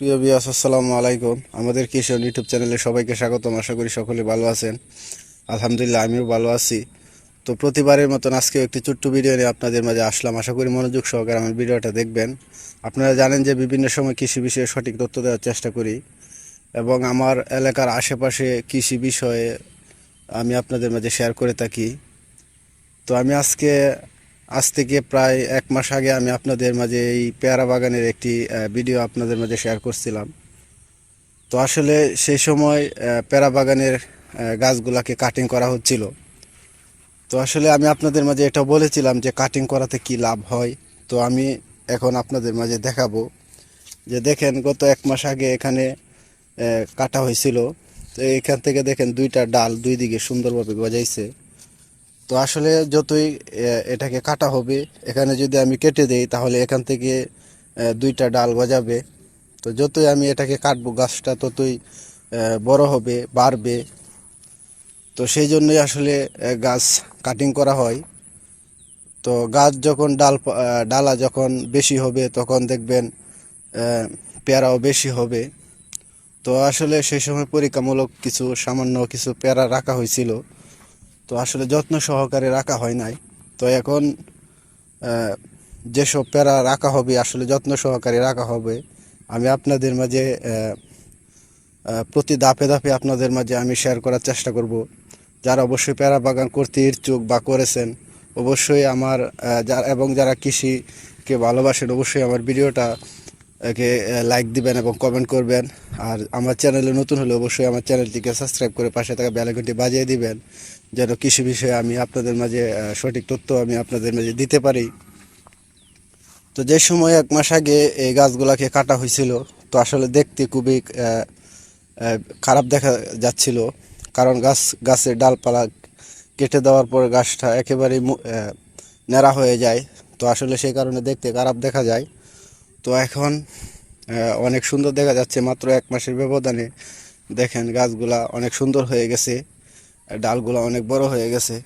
প্রিয় বিয়াস আসসালামু আলাইকুম। আমাদের কিশোর ইউটিউব চ্যানেলে সবাইকে স্বাগতম। আশা করি সকলে ভালো আছেন। আলহামদুলিল্লাহ, আমিও ভালো আছি। তো প্রতিবারের মতন আজকে একটি ছোট্ট ভিডিও নিয়ে আপনাদের মাঝে আসলাম। আশা করি মনোযোগ সহকারে আমার ভিডিওটা দেখবেন। আপনারা জানেন যে বিভিন্ন সময় কৃষি বিষয়ে সঠিক তথ্য দেওয়ার চেষ্টা করি এবং আমার এলাকার আশেপাশে কৃষি বিষয়ে আমি আপনাদের মাঝে শেয়ার করে থাকি। তো আমি আজকে আজ থেকে প্রায় এক মাস আগে আমি আপনাদের মাঝে এই পেয়ারা বাগানের একটি ভিডিও আপনাদের মাঝে শেয়ার করছিলাম। তো আসলে সেই সময় পেয়ারা বাগানের গাছগুলাকে কাটিং করা হচ্ছিল। তো আসলে আমি আপনাদের মাঝে এটা বলেছিলাম যে কাটিং করাতে কি লাভ হয়। তো আমি এখন আপনাদের মাঝে দেখাবো যে দেখেন গত এক মাস আগে এখানে কাটা হয়েছিল। তো এখান থেকে দেখেন দুইটা ডাল দুই দিকে সুন্দরভাবে গজাইছে। তো আসলে যতই এটাকে কাটা হবে, এখানে যদি আমি কেটে দেই, তাহলে এখান থেকে দুইটা ডাল গজাবে। তো যতই আমি এটাকে কাটবো, গাছটা ততই বড় হবে, বাড়বে। তো সেই জন্যই আসলে গাছ কাটিং করা হয়। তো গাছ যখন ডাল ডালা যখন বেশি হবে, তখন দেখবেন পেয়ারাও বেশি হবে। তো আসলে সেই সময় পরীক্ষামূলক কিছু সামান্য কিছু পেয়ারা রাখা হয়েছিল। তো আসলে যত্ন সহকারে রাখা হয় নাই। তো এখন যেসব প্যারা রাখা হবে, আসলে যত্ন সহকারে রাখা হবে। আমি আপনাদের মাঝে প্রতি ধাপে ধাপে আপনাদের মাঝে আমি শেয়ার করার চেষ্টা করব। যারা অবশ্যই প্যারা বাগান করতে ইচ্ছুক বা করেছেন, অবশ্যই আমার যারা এবং যারা কৃষিকে ভালোবাসেন, অবশ্যই আমার ভিডিওটা কে লাইক দিবেন এবং কমেন্ট করবেন। আর আমার চ্যানেলে নতুন হলে অবশ্যই আমার চ্যানেলটিকে সাবস্ক্রাইব করে পাশে থাকা বেলাঘন্টি বাজিয়ে দিবেন, যেন কৃষি বিষয়ে আমি আপনাদের মাঝে সঠিক তথ্য আমি আপনাদের মাঝে দিতে পারি। তো যে সময় এক মাস আগে এই গাছগুলাকে কাটা হয়েছিল, তো আসলে দেখতে খুবই খারাপ দেখা যাচ্ছিল। কারণ গাছ, গাছের ডালপালা কেটে দেওয়ার পর গাছটা একেবারেই ন্যাড়া হয়ে যায়। তো আসলে সেই কারণে দেখতে খারাপ দেখা যায়। তো এখন অনেক সুন্দর দেখা যাচ্ছে, মাত্র এক মাসের ব্যবধানে। দেখেন গাছগুলা অনেক সুন্দর হয়ে গেছে ডালগুলা অনেক বড় হয়ে গেছে।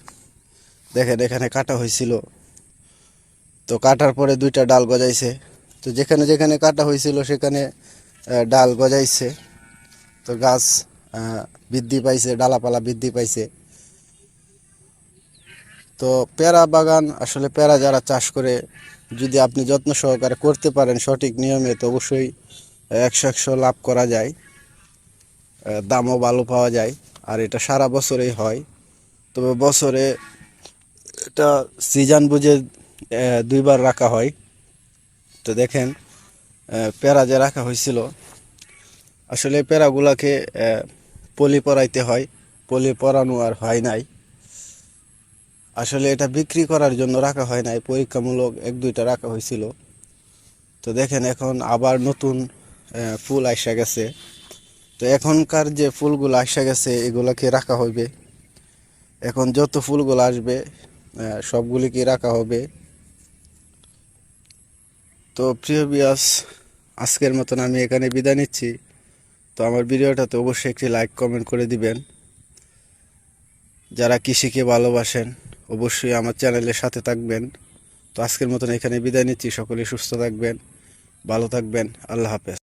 দেখেন এখানে কাটা হয়েছিল। তো কাটার পরে দুইটা ডাল গজাইছে। তো যেখানে যেখানে কাটা হয়েছিল, সেখানে ডাল গজাইছে। তো গাছ বৃদ্ধি পাইছে, ডালাপালা বৃদ্ধি পাইছে। তো পেয়ারা বাগান, আসলে পেয়ারা যারা চাষ করে যদি আপনি যত্ন সহকারে করতে পারেন সঠিক নিয়মে, তো অবশ্যই একশো একশো লাভ করা যায় দামও ভালো পাওয়া যায়, আর এটা সারা বছরেই হয়। তবে বছরে এটা সিজন বুঝে দুইবার রাখা হয়। তো দেখেন পেয়ারা যে রাখা হয়েছিল, আসলে পেয়ারাগুলাকে পলি পরাইতে হয়। পলি পরানো আর হয় নাই। আসলে এটা বিক্রি করার জন্য রাখা হয় নাই, পরীক্ষামূলক এক দুইটা রাখা হয়েছিল। তো দেখেন এখন আবার নতুন ফুল আসা গেছে। তো এখনকার যে ফুলগুলো আসা গেছে, এগুলাকে রাখা হবে। এখন যত ফুলগুলো আসবে সবগুলিকে রাখা হবে। তো প্রিয় বিয়াস আজকের মতন আমি এখানে বিদায় নিচ্ছি। তো আমার ভিডিওটাতে অবশ্যই একটি লাইক, কমেন্ট করে দিবেন। যারা কৃষিকে ভালোবাসেন অবশ্যই আমার চ্যানেলের সাথে থাকবেন। তো আজকের মতন এখানে বিদায় নিচ্ছি। সকলে সুস্থ থাকবেন, ভালো থাকবেন। আল্লাহ হাফেজ।